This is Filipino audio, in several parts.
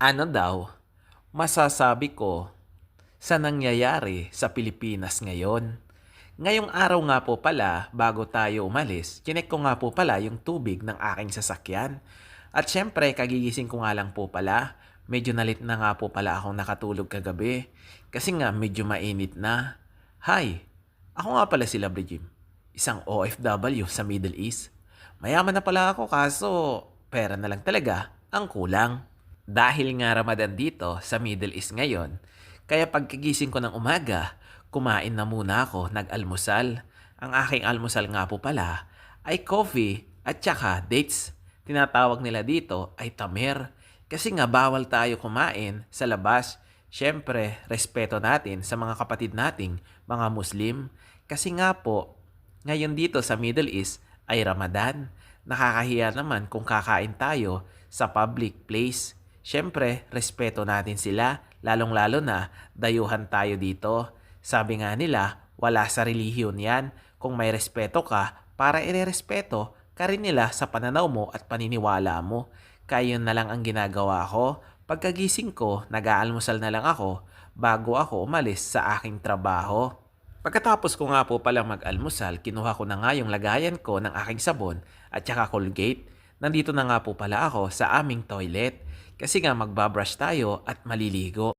Ano daw masasabi ko sa nangyayari sa Pilipinas ngayon? Ngayong araw nga po pala, bago tayo umalis, chinek ko nga po pala yung tubig ng aking sasakyan. At syempre, kagigising ko nga lang po pala, medyo nalit na nga po pala akong nakatulog kagabi. Kasi nga, medyo mainit na. Hi, ako nga pala si Labri Jim, isang OFW sa Middle East. Mayaman na pala ako kaso pera na lang talaga ang kulang. Dahil nga Ramadan dito sa Middle East ngayon, kaya pagkagising ko ng umaga, kumain na muna ako, nag-almusal. Ang aking almusal nga po pala ay coffee at saka dates. Tinatawag nila dito ay tamer. Kasi nga bawal tayo kumain sa labas. Siyempre, respeto natin sa mga kapatid nating mga Muslim. Kasi nga po, ngayon dito sa Middle East ay Ramadan. Nakakahiya naman kung kakain tayo sa public place. Siyempre, respeto natin sila, lalong-lalo na dayuhan tayo dito. Sabi nga nila, wala sa relihiyon yan. Kung may respeto ka, para irerespeto ka rin nila sa pananaw mo at paniniwala mo. Kaya yun na lang ang ginagawa ko. Pagkagising ko, nag-aalmusal na lang ako bago ako umalis sa aking trabaho. Pagkatapos ko nga po palang mag-almusal, kinuha ko na nga yung lagayan ko ng aking sabon at saka Colgate. Nandito na nga po pala ako sa aming toilet kasi nga magbabrush tayo at maliligo.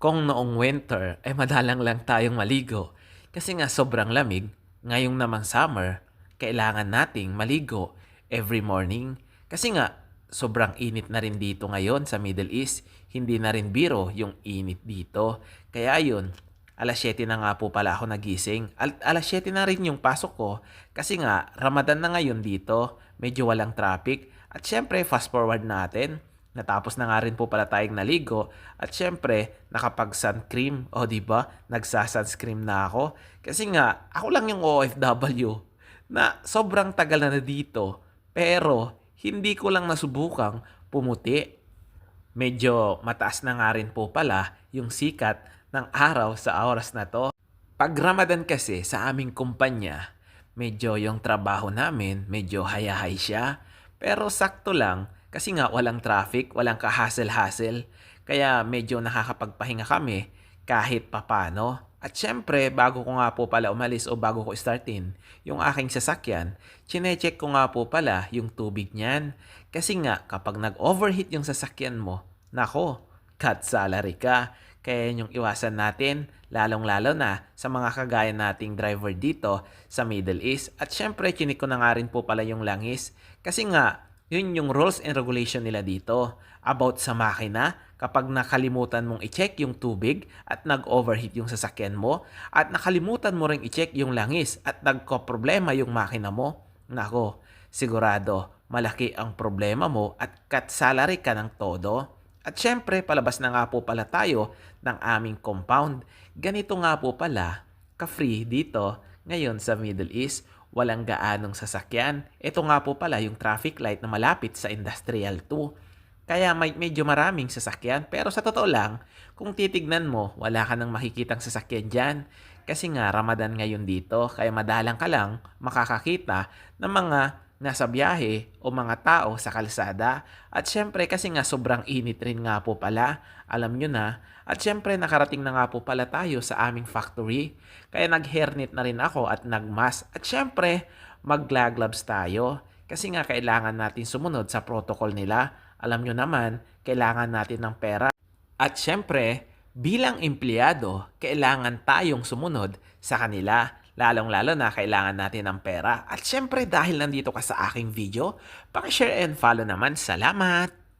Kung noong winter ay madalang lang tayong maligo kasi nga sobrang lamig, ngayong namang summer, kailangan nating maligo every morning kasi nga sobrang init na rin dito ngayon sa Middle East. Hindi na rin biro yung init dito. Kaya yun, alas 7 na nga po pala ako nagising. Al- alas 7 na rin yung pasok ko kasi nga Ramadan na ngayon dito. Medyo walang traffic. At syempre, fast forward natin. Natapos na nga rin po pala tayong naligo. At syempre, nakapag-sunscreen. O di ba Nagsa-sunscreen na ako. Kasi nga, ako lang yung OFW na sobrang tagal na na dito. Pero, hindi ko lang nasubukang pumuti. Medyo mataas na nga rin po pala yung sikat ng araw sa oras na to. Pag Ramadan kasi sa aming kumpanya, medyo yung trabaho namin, medyo hayahay siya. Pero sakto lang kasi nga walang traffic, walang kahasel-hasel. Kaya medyo nakakapagpahinga kami kahit papano. At syempre, bago ko nga po pala umalis o bago ko startin yung aking sasakyan, chinecheck ko nga po pala yung tubig niyan. Kasi nga, kapag nag-overheat yung sasakyan mo, nako, cut salary ka. Kaya yung iwasan natin, lalong-lalo na sa mga kagaya nating driver dito sa Middle East. At syempre, chinik ko na nga rin po pala yung langis. Kasi nga, yun yung rules and regulation nila dito. About sa makina, kapag nakalimutan mong i-check yung tubig at nag-overheat yung sasakyan mo, at nakalimutan mo ring i-check yung langis at nagko-problema yung makina mo, nako, sigurado, malaki ang problema mo at cut salary ka ng todo. At syempre, palabas na nga po pala tayo ng aming compound. Ganito nga po pala, ka-free dito, ngayon sa Middle East, walang gaanong sasakyan. Ito nga po pala yung traffic light na malapit sa Industrial 2. Kaya may medyo maraming sasakyan. Pero sa totoo lang, kung titignan mo, wala ka nang makikitang sasakyan dyan. Kasi nga, Ramadan ngayon dito, kaya madalang ka lang makakakita ng mga nasa biyahe o mga tao sa kalsada. At syempre, kasi nga sobrang init rin nga po pala, alam nyo na. At syempre, nakarating na nga po pala tayo sa aming factory. Kaya nag-hairnet na rin ako at nag-mask. At syempre, mag-gloves tayo. Kasi nga, kailangan natin sumunod sa protocol nila. Alam nyo naman, kailangan natin ng pera. At syempre, bilang empleyado, kailangan tayong sumunod sa kanila. Lalong-lalo na kailangan natin ng pera. At syempre, dahil nandito ka sa aking video, pakishare and follow naman. Salamat!